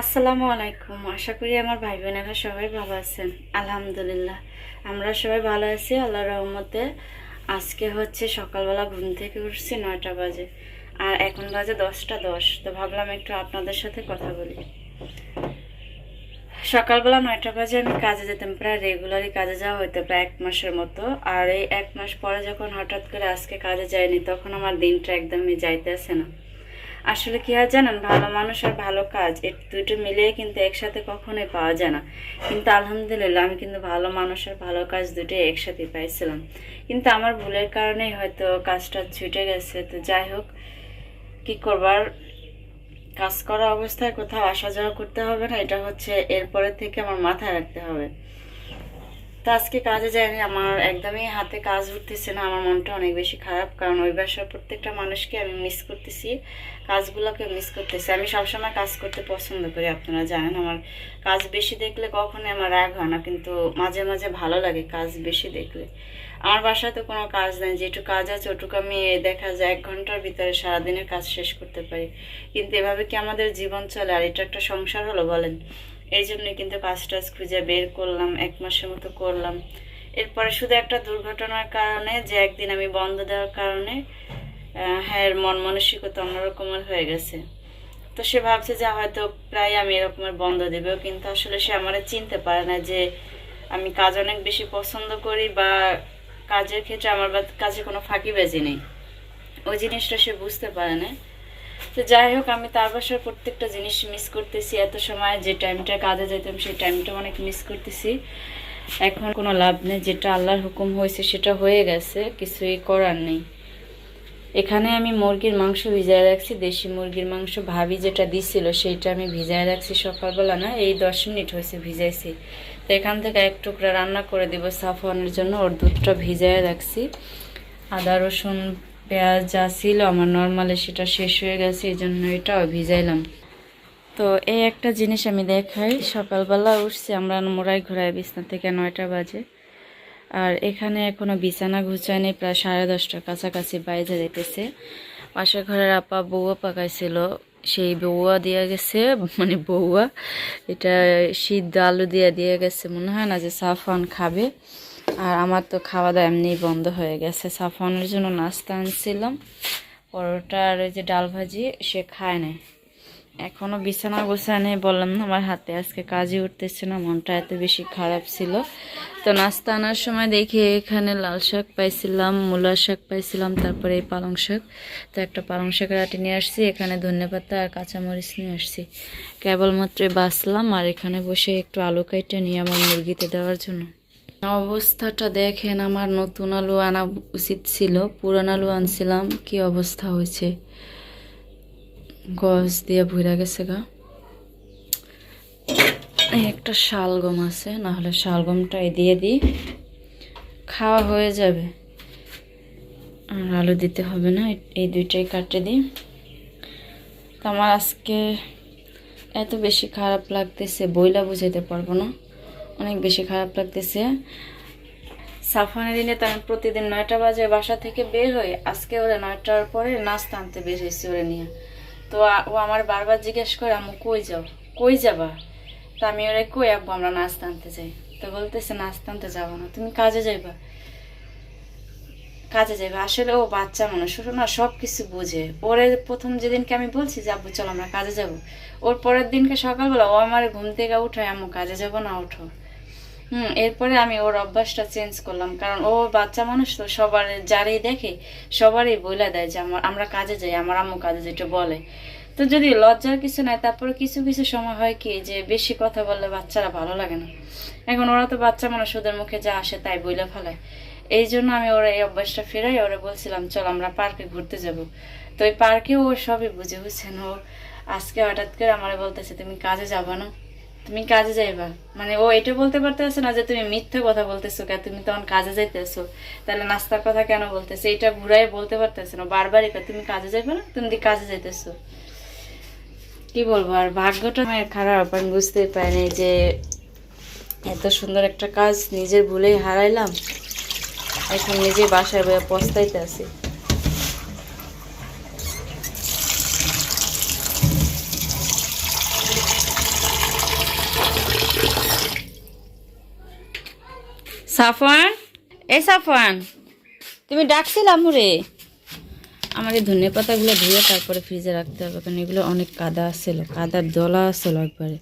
আসসালামু আলাইকুম। আশা করি আমার ভাই বোনেরা সবাই ভালো আছেন। আলহামদুলিল্লাহ, আমরা সবাই ভালো আছি, আল্লাহ রহমতে। আজকে হচ্ছে সকালবেলা ঘুম থেকে উঠছি নয়টা বাজে, আর এখন বাজে দশটা দশ। তো ভাবলাম একটু আপনাদের সাথে কথা বলি। সকালবেলা নয়টা বাজে আমি কাজে যেতাম, প্রায় রেগুলারই কাজে যাওয়া হতো প্রায় এক মাসের মতো। আর এই এক মাস পরে যখন হঠাৎ করে আজকে কাজে যায়নি তখন আমার দিনটা একদমই যাইতেছে না। আসলে কি হয় জানেন, ভালো মানুষ আর ভালো কাজ এই দুটো মিলিয়ে কিন্তু একসাথে কখনোই পাওয়া যায় না। কিন্তু আলহামদুলিল্লাহ আমি কিন্তু ভালো মানুষ আর ভালো কাজ দুটোই একসাথে পাইছিলাম। কিন্তু আমার ভুলের কারণেই হয়তো কাজটা ছুটে গেছে। তো যাই হোক, কি করবার? কাজ করা অবস্থায় কোথাও আসা যাওয়া করতে হবে না, এটা হচ্ছে এরপরের থেকে আমার মাথায় রাখতে হবে। তো আজকে কাজে যাইনি, আমার একদমই হাতে কাজ উঠতেছে না, আমার মনটা অনেক বেশি খারাপ, কারণ ওই বাসার প্রত্যেকটা মানুষকে আমি মিস করতেছি, কাজগুলোকে মিস করতেছি। আমি সবসময় কাজ করতে পছন্দ করি, আপনারা জানেন, আমার কাজ বেশি দেখলে কখনোই আমার রাগ হয় না, কিন্তু মাঝে মাঝে ভালো লাগে কাজ বেশি দেখলে। আমার বাসায় তো কোনো কাজ নেই, যেটুকু কাজ আছে ওটুকু আমি দেখা যায় এক ঘণ্টার ভিতরে সারাদিনের কাজ শেষ করতে পারি। কিন্তু এভাবে কি আমাদের জীবন চলে? আর এটা একটা সংসার হলো, বলেন। এই জন্যই কিন্তু কাজ টাজ খুঁজে বের করলাম, এক মাসের মতো করলাম। এরপরে শুধু একটা দুর্ঘটনার কারণে যে একদিন আমি বন্ধ দেওয়ার কারণে হ্যাঁ মন মানসিকতা অন্যরকমের হয়ে গেছে। তো সে ভাবছে যে হয়তো প্রায় আমি এরকমের বন্ধ দেবে, কিন্তু আসলে সে আমার চিনতে পারে না যে আমি কাজ অনেক বেশি পছন্দ করি বা কাজের ক্ষেত্রে আমার কাজে কোনো ফাঁকি ফাঁকিবাজি নেই। ওই জিনিসটা সে বুঝতে পারে না। তো যাই হোক, আমি তার বাসার প্রত্যেকটা জিনিস মিস করতেছি। এত সময় যে টাইমটা কাজে যেতাম সেই টাইমটা অনেক মিস করতেছি। এখন কোনো লাভ নেই, যেটা আল্লাহর হুকুম হয়েছে সেটা হয়ে গেছে, কিছুই করার নেই। এখানে আমি মুরগির মাংস ভিজায় রাখছি, দেশি মুরগির মাংস ভাবি যেটা দিছিল সেইটা আমি ভিজায় রাখছি সকালবেলা না, এই দশ মিনিট হয়েছে ভিজাইছি। তো এখান থেকে এক টুকরা রান্না করে দিব সাফওয়ানের জন্য, ওর দুধটা ভিজায় রাখছি। আদা, রসুন পেঁয়াজ যা ছিল আমার নর্মালি সেটা শেষ হয়ে গেছে, এই জন্য এটাও ভিজাইলাম। তো এই একটা জিনিস আমি দেখাই, সকালবেলা উঠছি আমরা মোড়াই ঘোরাই বিছনা থেকে নয়টা বাজে, আর এখানে এখনও বিছানা গুছায়নি, প্রায় সাড়ে দশটার কাছাকাছি বাইরে যেতেছে। পাশের ঘরের আপা বউয়া পাকাইছিল, সেই বউয়া দিয়ে গেছে মানে বউয়া, এটা সিদ্ধ আলু দিয়ে দিয়ে গেছে, মনে হয় না যে সাফান খাবে। আর আমার তো খাওয়া দাওয়া এমনি বন্ধ হয়ে গেছে। সাফানের জন্য নাস্তা আনছিলাম। পরোটা আর ওই যে ডাল ভাজি সে খায় নাই। এখনও বিছানা গোছানে বললাম না, আমার হাতে আজকে কাজে উঠতেছে না, মনটা এত বেশি খারাপ ছিল। তো নাস্তা আনার সময় দেখি এখানে লাল শাক পাইছিলাম, মূলা শাক পাইছিলাম, তারপরে এই পালং শাক। তো একটা পালং শাকের আটি নিয়ে আসছি, এখানে ধনেপাতা আর কাঁচামরিচ নিয়ে আসছি। কেবলমাত্র বাছলাম আর এখানে বসে একটু আলু কাইটে নিয়ে আমার মুরগিতে দেওয়ার জন্য। অবস্থাটা দেখেন, আমার নতুন আলু আনা উচিত ছিল, পুরান আলু আনছিলাম, কি অবস্থা হয়েছে? গছ দিয়ে ভুইরা গেছে গা। একটা শালগম আছে, না হলে শালগমটাই দিয়ে দিই। খাওয়া হয়ে যাবে। আর আলু দিতে হবে না, এই দুইটাই কাটে দিই। তো আমার আজকে এত বেশি খারাপ লাগতেছে, বইলা বুঝাইতে পারব না। অনেক বেশি খারাপ লাগতেছে। সাফানের দিনে তো আমি প্রতিদিন নয়টা বাজে বাসা থেকে বের হই, আজকে ওরা নয়টার পরে নাস্তা আনতে বের হয়েছি ওরে নিয়ে। তো ও আমার বারবার জিজ্ঞেস করে, আম্মু, কই যাও? কই যাবা? তো আমি ওরে কই, আব্বু, আমরা নাস্তা আনতে যাই। তো বলতেছে, নাস্তা আনতে যাব না, তুমি কাজে যাইবা। কাজে যাবে আসলে ও বাচ্চা মানুষ ও না সব কিছু বুঝে। ওরে প্রথম যেদিনকে আমি বলছি যে, আব্বু, চলো আমরা কাজে যাব। ওর পরের দিনকে সকালবেলা ও আমার ঘুম থেকে উঠায়, আম্মু, কাজে যাব না, ওঠো। হুম, এরপরে আমি ওর অভ্যাসটা চেঞ্জ করলাম। কারণ ও বাচ্চা মানুষ তো, সবার যারই দেখে সবারই বইলা দেয় যে আমার আমরা কাজে যাই, আমার আম্মু কাজে যেটা বলে। তো যদি লজ্জার কিছু নাই, তারপরে কিছু কিছু সময় হয় কি যে বেশি কথা বললে বাচ্চারা ভালো লাগে না। এখন ওরা তো বাচ্চা মানুষ, ওদের মুখে যা আসে তাই বইলা ফেলায়। এই জন্য আমি ওরা এই অভ্যাসটা ফেরাই, ওরা বলছিলাম, চল, আমরা পার্কে ঘুরতে যাব। তো ওই পার্কে ও সবই বুঝে, বুঝছেন? ও আজকে হঠাৎ করে আমার বলতেছে, তুমি কাজে যাবা না? তুমি কাজে যাইবা। মানে ও এটা বলতে পারতেছে না যে তুমি মিথ্যে কথা বলতেছো কে, তুমি তখন কাজে যাইতেছো। তাহলে নাস্তার কথা কেন বলতেছে? এটা ঘুরাই বলতে পারতেছে না। বারবারই তুমি কাজে যাইবে না? তুমি কাজে যাইতেছো। কি বলব? আর ভাগ্যটা আমার খারাপ। আমি বুঝতে পারিনি যে এত সুন্দর একটা কাজ নিজের ভুলেই হারাইলাম। এখন নিজে বাসায় বয়ে পস্তাইতে আছি। সাফওয়ান? এ সাফওয়ান, তুমি ডাকছিলাম রে এই ধনে পাতাগুলো ধুয়ে তারপরে ফ্রিজে রাখতে হবে, কারণ এগুলো অনেক কাদা আসছিল কাদার দলা আসছিল একবারে।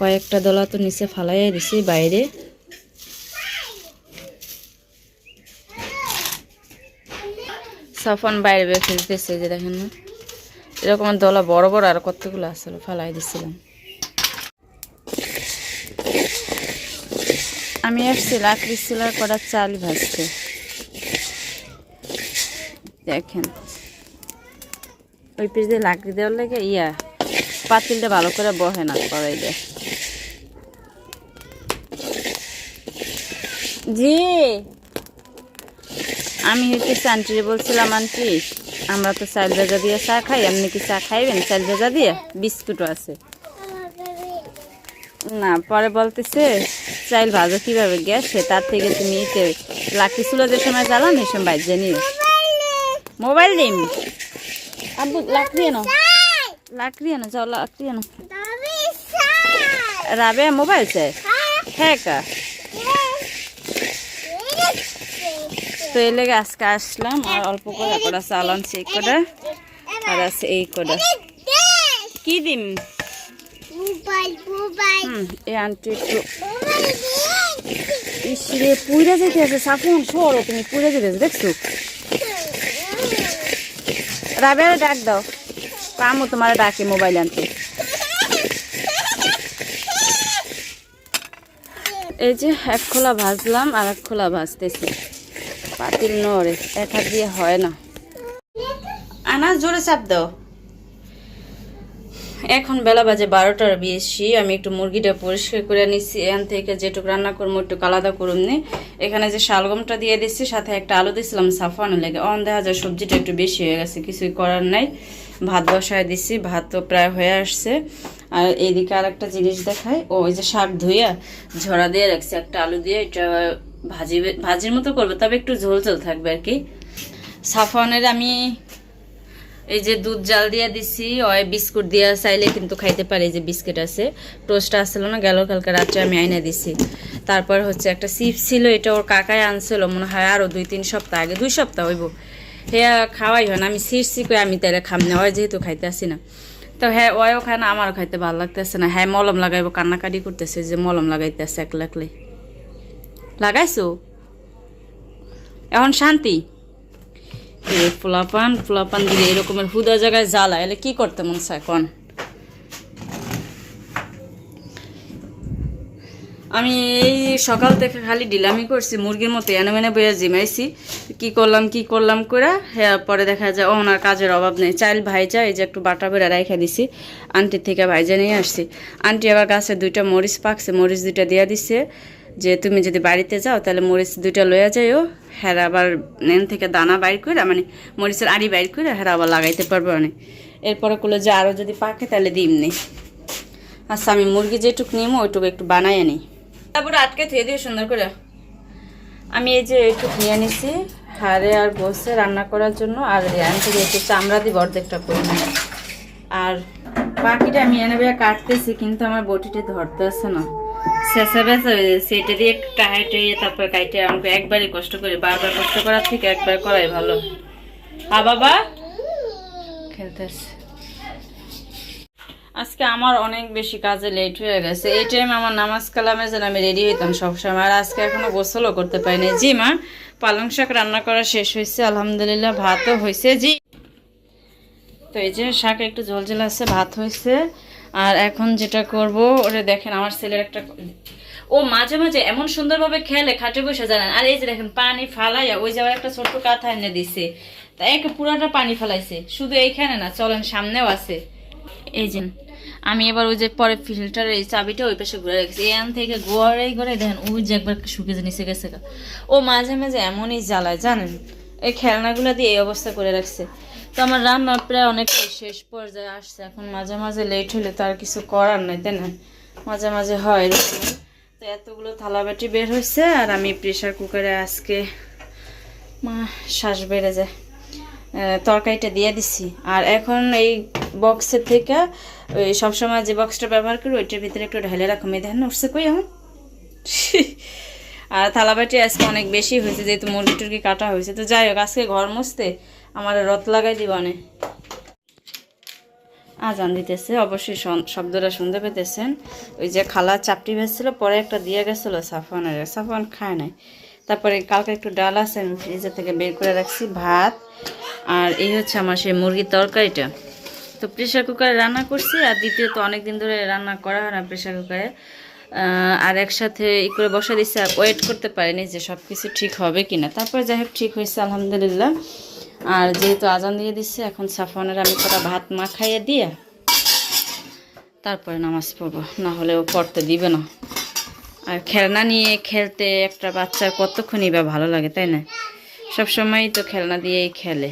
কয়েকটা দলা তো নিচে ফালাইয়া দিছি, বাইরে। সাফন বাইরে বের ফেলতেছে যে দেখেন এরকম দলা বড় বড় আর কতগুলো আসছিল ফালাই দিছিলাম। আমি আসছি লাকড়ি সিলার করা চাল ভাজতে। দেখেন। ওই পিস দিয়ে লাকড়ি দেওয়ার লাগে ইয়া, পাতিলটা ভালো করে বহে না করাই দেয় জি। আমি হচ্ছে আন্টিরে বলছিলাম, আন্টি, আমরা তো চাল ভেজা দিয়ে চা খাই, আপনি কি চা খাইবেন? চাল ভেজা দিয়ে বিস্কুটও আছে। না পরে বলতেছে চাইল ভাজো কীভাবে গ্যাসে? তার থেকে তুমি এতে লাকড়ি যে সময় জ্বালান এই সময় বাইর জানি মোবাইল দিম। আব্বু লাকড়ি এনো লাকড়ি এনো যাও লাকড়ি এনো রাবে মোবাইল চাই? হ্যাঁ। কা। তো এই লেগে আজকে আসলাম আর অল্প করে করা চাল আনছি এই কটা আর আছে এই কটা। কি দিম? হুম এই আন্টি একটু ইসরে পুইরা যেতে আছে সাফুন সরো তুমি পুইরা যেতে আছে দেখছ? ডাক দাও। কামও তোমার ডাকে মোবাইল আনতে। এই যে এক খোলা ভাজলাম আর এক খোলা ভাজতেছি। পাতিল নড়ে এক হাত দিয়ে হয় না। আনা জোরে চাপ দাও। এখন বেলা বাজে বারোটার বেশি, আমি একটু মুরগিটা পরিষ্কার করে নিচ্ছি এখান থেকে যেটুকু রান্না করব একটু আলাদা করুন নি। এখানে যে শালগমটা দিয়ে দিচ্ছি সাথে একটা আলু দিয়েছিলাম সাফানো লেগে। অন দেখা যায় সবজিটা একটু বেশি হয়ে গেছে, কিছুই করার নাই। ভাত বসায় দিছি, ভাত তো প্রায় হয়ে আসছে। আর এইদিকে আর একটা জিনিস দেখায় ও ওই যে শাক ধুইয়া ঝরা দিয়ে রাখছি, একটা আলু দিয়ে, এটা ভাজি ভাজির মতো করবে, তবে একটু ঝোল ঝোল থাকবে আর কি। সাফানের আমি এই যে দুধ জাল দিয়ে দিছি, ওই বিস্কুট দিয়ে চাইলে কিন্তু খাইতে পারে যে বিস্কিট আছে। টোস্ট আসছিল না, গেল কালকে রাত্রে আমি আইনা দিছি। তারপর হচ্ছে একটা চিপস ছিল, এটা ওর কাকায় আনছিল, মনে হয় আরও দুই তিন সপ্তাহ আগে, দুই সপ্তাহ হইব। হ্যাঁ খাওয়াই হয় না, আমি সিরসি করে আমি তাইলে খাম না, ওই যেহেতু খাইতে আসি না। তো হ্যাঁ ওয়ও খায় না, আমারও খাইতে ভালো লাগতেছে না। হ্যাঁ মলম লাগাইবো, কান্নাকাটি করতেছে, যে মলম লাগাইতেছে এক লাকলে লাগাইছো? এখন শান্তি? এই পোলাপান পোলাপান দিলে এরকমের হুদা জায়গায় জ্বালা এলে কি করতে মন চায় এখন আমি এই সকাল থেকে খালি ডিলামি করছি, মুরগির মতো এনে মেনে বইয়া জিমাইছি। কি করলাম কি করলাম করে হ্যাঁ পরে দেখা যায় ওনার কাজের অভাব নেই। চাইল ভাইজা এই যে একটু বাটা বেড়া রেখে দিছি, আন্টির থেকে ভাইজা নিয়ে আসছি। আন্টি আবার গাছে দুইটা মরিচ পাকছে, মরিচ দুইটা দিয়া দিছে। যে তুমি যদি বাড়িতে যাও, তাহলে মরিচ দুইটা লইয়া যাইও। হ্যাঁ আবার নেন থেকে দানা বাইর করে মানে মরিচের আড়ি বাইর করে হ্যাঁ আবার লাগাইতে পারব অনেক। এরপরে করল যে আরও যদি পাকে, তাহলে দিমনি আচ্ছা আমি মুরগি যেটুকু নিমো, ওইটুকু একটু বানাই আনি তারপরে আটকে থুয়ে দিও সুন্দর করে আমি এই যে একটু নিয়ে নিছি, হাড়ে আর বসে রান্না করার জন্য, আর রিয়ান থেকে একটু চামড়া দিব অর্ধেকটা করে নিই। আর বাকিটা আমি এনে কাটতেছি, কিন্তু আমার বটিতে ধরতে আসছে না। শেষা হয়ে যাচ্ছে এটা দিয়ে একটু তারপরে কাইটে আমাকে একবারই কষ্ট করি বারবার কষ্ট করার থেকে একবার করাই ভালো। আ বাবা? খেলতেছে। আজকে আমার অনেক বেশি কাজে লেট হয়ে গেছে। এই টাইম আমার নামাজ কালামের জন্য আমি রেডি হইতাম সবসময়। আর আজকে এখনও গোসলও করতে পারিনি জি মা পালং শাক রান্না করা শেষ হয়েছে। আলহামদুলিল্লাহ ভাতও হয়েছে। জি। তো এই যে শাক একটু জল জল আছে ভাত হয়েছে। আর এখন যেটা করব, ওরে দেখেন আমার ছেলের একটা ও মাঝে মাঝে এমন সুন্দরভাবে খেলে, খাটে বসে জানেন আর এই যে দেখেন, পানি ফালাইয়া, ওই যাওয়ার একটা ছোট্ট কাঁথা এনে দিছে। তা এক পুরাটা পানি ফালাইছে। শুধু এইখানে না, চলেন, সামনেও আছে। এই যে, আমি এবার ওই যে পরে ফিল্টারের এই চাবিটা ওই পাশে ঘুরে রেখেছি। এখান থেকে ঘরে ঘরে দেখেন, ওই যে একবার শুকে যে নিচে গেছে। ও মাঝে মাঝে এমনই জ্বালায়, জানেন? এই খেলনাগুলো দিয়ে এই অবস্থা করে রাখছে। তো আমার রান্না প্রায় অনেকটাই শেষ পর্যায়ে আসছে। এখন মাঝে মাঝে লেট হলে তো আর কিছু করার নাই, তাই না? মাঝে মাঝে হয় তো এতগুলো থালাবাটি বের হয়েছে আর আমি প্রেশার কুকারে আজকে, মা, শ্বাস বেড়ে যায়। তরকারিটা দিয়ে দিছি। আর এখন এই বক্সের থেকে, ওই সবসময় যে বক্সটা ব্যবহার করি, ওইটার ভিতরে একটু ঢেলে রাখো। মেয়ে দেখেন, উঠছে কই এখন? আর থালাবাটি আজকে অনেক বেশি হয়েছে, যেহেতু মুরগি টুরগি কাটা হয়েছে। তো যাই হোক, আজকে ঘর মুছতে আমার রথ লাগাই দিবানে আজান দিতেছে, অবশ্যই শব্দটা শুনতে পেতেছেন। ওই যে খালা চাপটি ভেজছিল, পরে একটা দিয়ে গেছিল সাফানের, সাফান খায় নাই। তারপরে কালকে একটু ডাল আছে, আমি ফ্রিজের থেকে বের করে রাখছি, ভাত, আর এই হচ্ছে আমার সেই মুরগির তরকারিটা। তো প্রেশার কুকারে রান্না করছি, আর দ্বিতীয়ত অনেক দিন ধরে রান্না করা হয় না প্রেশার কুকারে। আর একসাথে ই করে বসা দিচ্ছে আর ওয়েট করতে পারিনি যে সব কিছু ঠিক হবে কিনা। তারপরে যাই হোক, ঠিক হয়েছে, আলহামদুলিল্লাহ। আর যেহেতু আজান দিয়ে দিচ্ছে এখন সাফনের আমি কটা ভাত মা খাইয়ে দিয়ে তারপরে নামাজ পড়ব। না হলে ও পড়তে দিবে না। আর খেলনা নিয়ে খেলতে একটা বাচ্চার কতক্ষণই বা ভালো লাগে, তাই না? সবসময়ই তো খেলনা দিয়েই খেলে।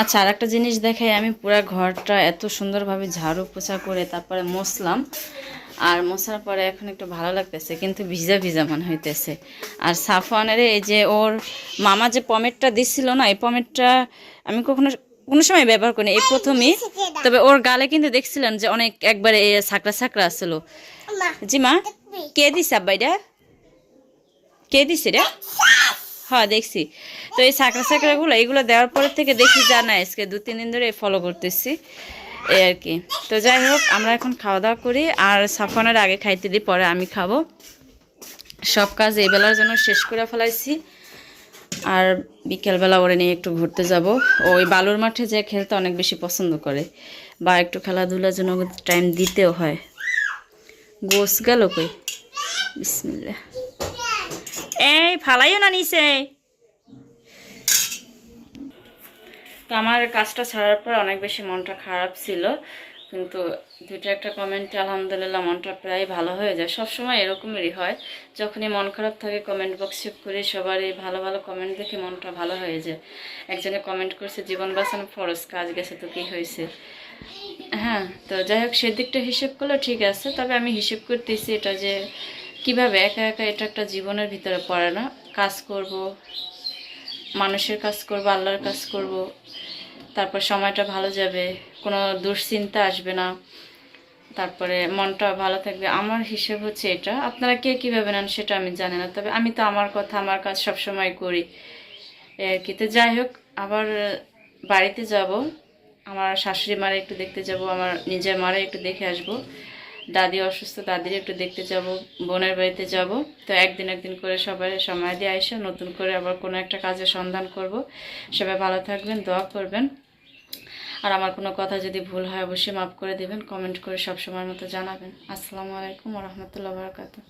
আচ্ছা আর একটা জিনিস দেখাই আমি পুরো ঘরটা এত সুন্দরভাবে ঝাড়ু পোছা করে তারপরে মসলাম আর মশার পরে এখন একটু ভালো লাগতেছে কিন্তু ভিজা ভিজা মনে হইতেছে। আর সাফওয়ানের এই যে ওর মামা যে পমেটটা দিচ্ছিল না এই পমেটটা আমি কখনো কোনো সময় ব্যবহার করিনি এই প্রথমেই তবে ওর গালে কিন্তু দেখছিলেন যে অনেক একবারে এ সাকরা সাকরা আসছিল জি মা কে দিছে আব্বাইটা কে দিছে রে হ্যাঁ দেখছি। তো এই সাকরা সাকরাগুলো এগুলো দেওয়ার পর থেকে দেখি জানা আজকে দু, তিন দিন ধরে ফলো করতেছি। এই আর কি। তো যাই হোক, আমরা এখন খাওয়া দাওয়া করি আর সাফানের আগে খাইতে দিই, পরে আমি খাব। সব কাজ এই বেলার জন্য শেষ করে ফেলাইছি। আর বিকেলবেলা ওরে নিয়ে একটু ঘুরতে যাব। ওই বালুর মাঠে যে খেলতে অনেক বেশি পছন্দ করে। বা একটু খেলাধুলার জন্য টাইম দিতেও হয়। গোস গেল কই? বিসমিল্লা এই, ফালাইও না নিচে। তো আমার কাজটা ছাড়ার পর অনেক বেশি মনটা খারাপ ছিল। কিন্তু দুটো একটা কমেন্টে আলহামদুলিল্লাহ মনটা প্রায় ভালো হয়ে যায়। সবসময় এরকমেরই হয়। যখনই মন খারাপ থাকে কমেন্ট বক্স চেক করি, সবারই ভালো ভালো কমেন্ট দেখে মনটা ভালো হয়ে যায়। একজনে কমেন্ট করছে, জীবন বাঁচানো, ফরজ কাজ গেছে তো কী হয়েছে? হ্যাঁ তো যাই হোক, সেদিকটা হিসেব করলে ঠিক আছে। তবে আমি হিসেব করতেছি এটা যে, কীভাবে একা একা এটা একটা জীবনের ভিতরে পড়ে না কাজ করব মানুষের কাজ করব, আল্লাহর কাজ করব। তারপর সময়টা ভালো যাবে, কোনো দুশ্চিন্তা আসবে না। তারপরে মনটা ভালো থাকবে। আমার হিসেব হচ্ছে এটা। আপনারা কে কীভাবে নেন সেটা আমি জানি না। তবে আমি তো আমার কথা, আমার কাজ সব সময় করি। আর কি। তো যাই হোক, আবার বাড়িতে যাব। আমার শাশুড়ি মারে একটু দেখতে যাব, আমার নিজের মারে একটু দেখে আসব। দাদি অসুস্থ, দাদির একটু দেখতে যাব, বোনের বাড়িতে যাব। তো একদিন একদিন করে সবাই সময় দিয়ে আইসা নতুন করে আবার কোনো একটা কাজের সন্ধান করব। সবাই ভালো থাকবেন, দোয়া করবেন। আর আমার কোনো কথা যদি ভুল হয়, অবশ্যই মাফ করে দেবেন, কমেন্ট করে সব সময় মতো জানাবেন। আসসালামু আলাইকুম রহমতুল্লাহ বারকাতু